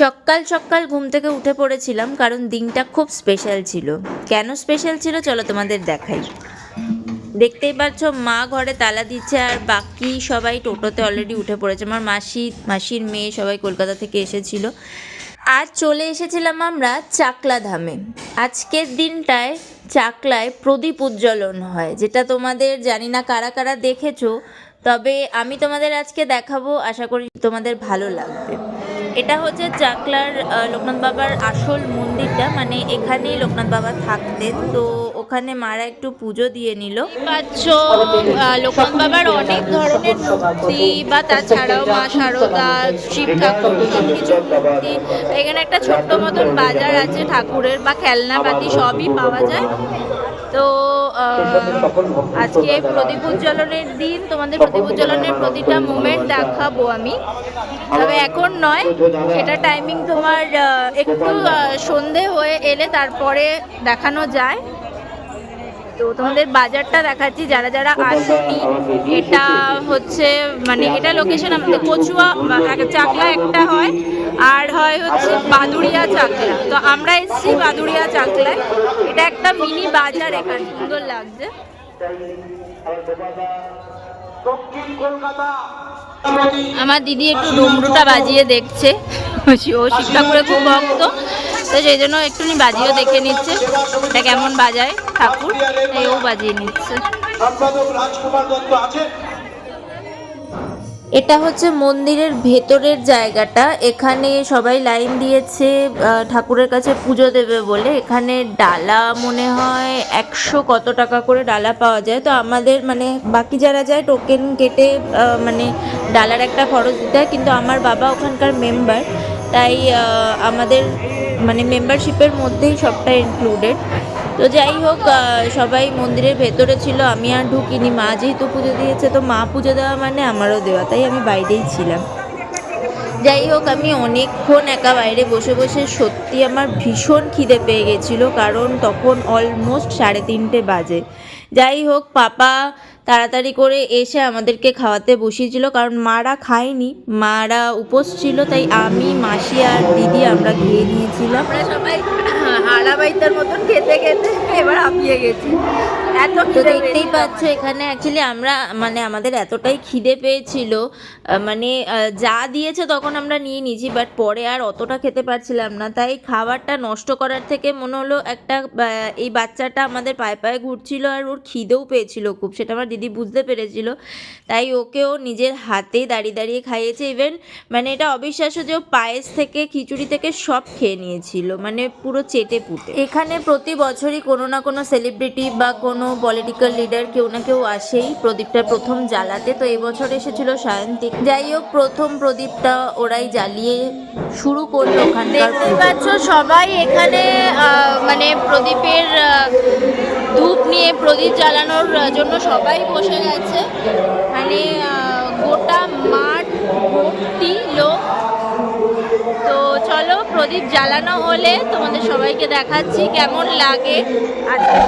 সকাল সকাল ঘুম থেকে উঠে পড়েছিলাম, কারণ দিনটা খুব স্পেশাল ছিল। কেন স্পেশাল ছিল চলো তোমাদের দেখাই। দেখতেই পাচ্ছ, মা ঘরে তালা দিচ্ছে আর বাকি সবাই টোটোতে অলরেডি উঠে পড়েছে। আমার মাসি, মাসির মেয়ে সবাই কলকাতা থেকে এসেছিল। আজ চলে এসেছিলাম আমরা চাকলা ধামে আজকের দিনটায় চাকলায় প্রদীপ উজ্জ্বলন হয়, যেটা তোমাদের জানি না কারা কারা দেখেছ, তবে আমি তোমাদের আজকে দেখাবো, আশা করি তোমাদের ভালো লাগবে। এটা হচ্ছে চাকলার লোকনাথ বাবার আসল মন্দিরটা। মানে এখানেই লোকনাথ বাবা থাকতেন। তো ওখানে মারা একটু পুজো দিয়ে নিল। পাচ্ছ লোকনাথ বাবার অনেক ধরনের মূর্তি, বা তাছাড়াও মা শারদা শিব ঠাকুর সব কিছু মূর্তি। এখানে একটা ছোট্ট মতন বাজার আছে ঠাকুরের, বা খেলনা পাতি সবই পাওয়া যায়। তো আজকে প্রদীপ উজ্জ্বলনের দিন, তোমাদের প্রদীপ উজ্জ্বলনের প্রতিটা মুমেন্ট দেখাবো আমি। তবে এখন নয় এটা টাইমিং তোমার একটু সন্ধে হয়ে এলে তারপরে দেখানো যায়। তো তোমাদের বাজারটা দেখাচ্ছি, যারা যারা আসেনি, এটা হচ্ছে মানে এটা লোকেশন আমাদের কচুয়া চাকলা একটা হয়। আর হয় হচ্ছে বাদুড়িয়া চাকলা। তো আমরা এসেছি বাদুড়িয়া চাকলায়। এটা একটা মিনি বাজার এখানে, সুন্দর লাগছে। আমার দিদি একটু ডুমরুটা বাজিয়ে দেখছে। ও শিব ঠাকুরের খুব ভক্ত, তো সেই জন্য একটুখানি বাজিয়েও দেখে নিচ্ছে। এটা কেমন বাজায়? ঠাকুর তাই ও বাজিয়ে নিচ্ছে। সম্পাদক রাজকুমার দত্ত এটা হচ্ছে মন্দিরের ভেতরের জায়গাটা। এখানে সবাই লাইন দিয়েছে ঠাকুরের কাছে পুজো দেবে বলে। এখানে ডালা মনে হয় একশো কত টাকা করে ডালা পাওয়া যায়। তো আমাদের মানে বাকি যারা যায় টোকেন কেটে মানে ডালার একটা খরচ দিতে হয় কিন্তু আমার বাবা ওখানকার মেম্বার তাই আমাদের মানে মেম্বারশিপের মধ্যেই সবটা ইনক্লুডেড তো যাই হোক সবাই মন্দিরের ভেতরে ছিল, আমি আর ঢুকিনি। মা যেহেতু পুজো দিয়েছে, তো মা পুজো দেওয়া মানে আমারও দেওয়া, তাই আমি বাইরেই ছিলাম। যাই হোক, আমি অনেকক্ষণ একা বাইরে বসে বসে সত্যি আমার ভীষণ খিদে পেয়ে গেছিল, কারণ তখন অলমোস্ট সাড়ে তিনটে বাজে। যাই হোক, পাপা তাড়াতাড়ি করে এসে আমাদেরকে খাওয়াতে বসিয়েছিল, কারণ মারা খায়নি, মারা উপোস ছিল, তাই আমি, মাসি আর দিদি আমরা খেয়ে নিয়েছিলাম। আমরা সবাই আড়াবাইতার মতন খেতে খেতে এবার হাঁপিয়ে গেছি। এত তো দেখতেই পাচ্ছ এখানে অ্যাকচুয়ালি আমরা মানে আমাদের এতটাই খিদে পেয়েছিল। মানে যা দিয়েছে তখন আমরা নিয়ে নিয়েছি বাট পরে আর অতটা খেতে পারছিলাম না। তাই খাবারটা নষ্ট করার থেকে মনে হলো একটা এই বাচ্চাটা আমাদের পায়ে পায়ে ঘুরছিল আর ওর খিদেও পেয়েছিল খুব সেটা আমার দিদি বুঝতে পেরেছিল। তাই ওকেও নিজের হাতে দাঁড়িয়ে দাঁড়িয়ে খাইয়েছে ইভেন মানে এটা অবিশ্বাস্য যে ও পায়েস থেকে খিচুড়ি থেকে সব খেয়ে নিয়েছিল। মানে পুরো চেটে পুটে এখানে প্রতি বছরই কোনো না কোনো সেলিব্রিটি বা কোনো পলিটিক্যাল লিডার কেউ না কেউ আসেই প্রদীপটা প্রথম জ্বালাতে। তো এবছর এসেছিল সায়ন্তিক যাই হোক প্রথম প্রদীপটা ওরাই জ্বালিয়ে শুরু করল ওখানে দেখতে পাচ্ছ সবাই এখানে মানে প্রদীপের ধূপ নিয়ে প্রদীপ জ্বালানোর জন্য সবাই বসে গেছে। মানে গোটা মাঠ ভর্তি লোক তো চলো প্রদীপ জ্বালানো হলে তোমাদের সবাইকে দেখাচ্ছি কেমন লাগে। আচ্ছা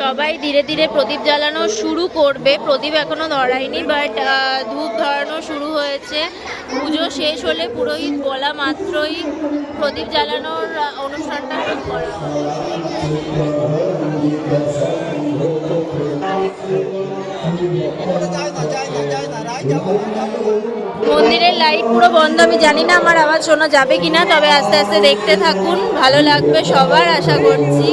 সবাই ধীরে ধীরে প্রদীপ জ্বালানো শুরু করবে। প্রদীপ এখনও ধরায়নি বাট ধূপ ধরানো শুরু হয়েছে। পুজো শেষ হলে পুরোহিত বলা মাত্রই প্রদীপ জ্বালানোর অনুষ্ঠানটা শুরু করা মন্দিরের লাইট পুরো বন্ধ, আমি জানি না আমার আওয়াজ শোনা যাবে কিনা, তবে আস্তে আস্তে দেখতে থাকুন, ভালো লাগবে সবার, আশা করছি।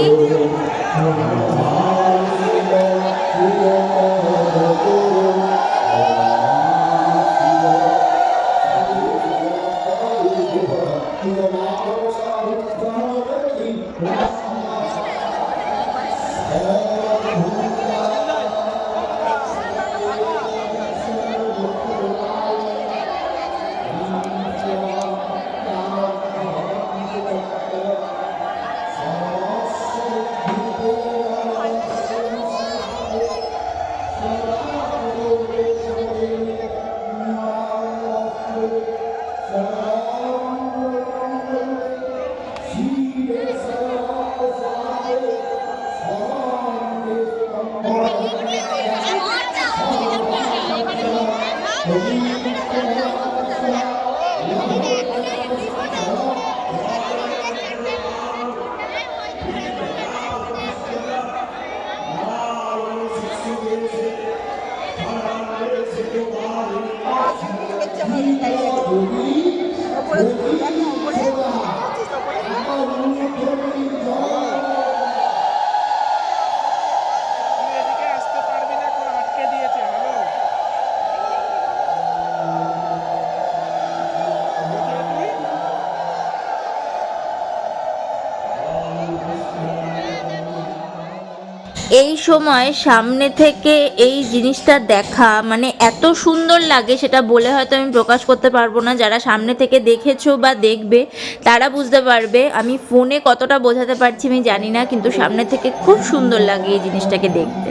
এই সময় সামনে থেকে এই জিনিসটা দেখা মানে এত সুন্দর লাগে সেটা বলে হয়তো আমি প্রকাশ করতে পারব না যারা সামনে থেকে দেখেছ বা দেখবে, তারা বুঝতে পারবে আমি ফোনে কতটা বোঝাতে পারছি আমি জানি না, কিন্তু সামনে থেকে খুব সুন্দর লাগে এই জিনিসটাকে দেখতে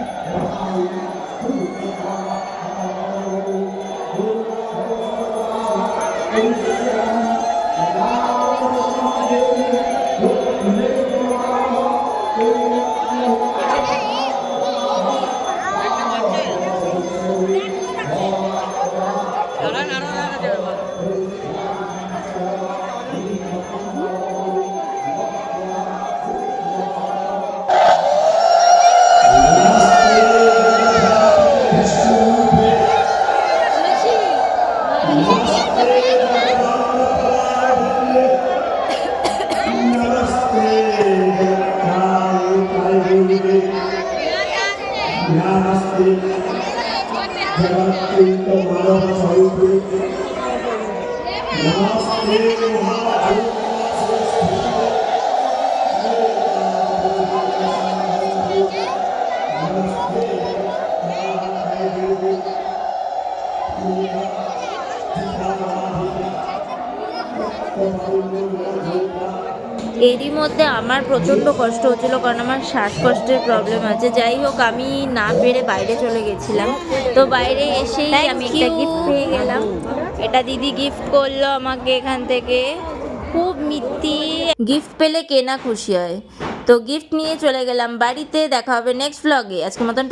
জগৎকৃত মানব স্বরূপে নমস্তে মহাভূত Thank you. এরই মধ্যে আমার প্রচণ্ড কষ্ট হচ্ছিল কারণ আমার শ্বাসকষ্টের প্রবলেম আছে। যাই হোক আমি না পেরে বাইরে চলে গেছিলাম। তো বাইরে এসেই আমি একটা গিফট পেয়ে গেলাম। এটা দিদি গিফট করল আমাকে এখান থেকে। খুব মিত্তি। গিফট পেলে কেনা খুশি হয়। তো গিফট নিয়ে চলে গেলাম। বাড়িতে দেখা হবে নেক্সট ব্লগে আজকের মতন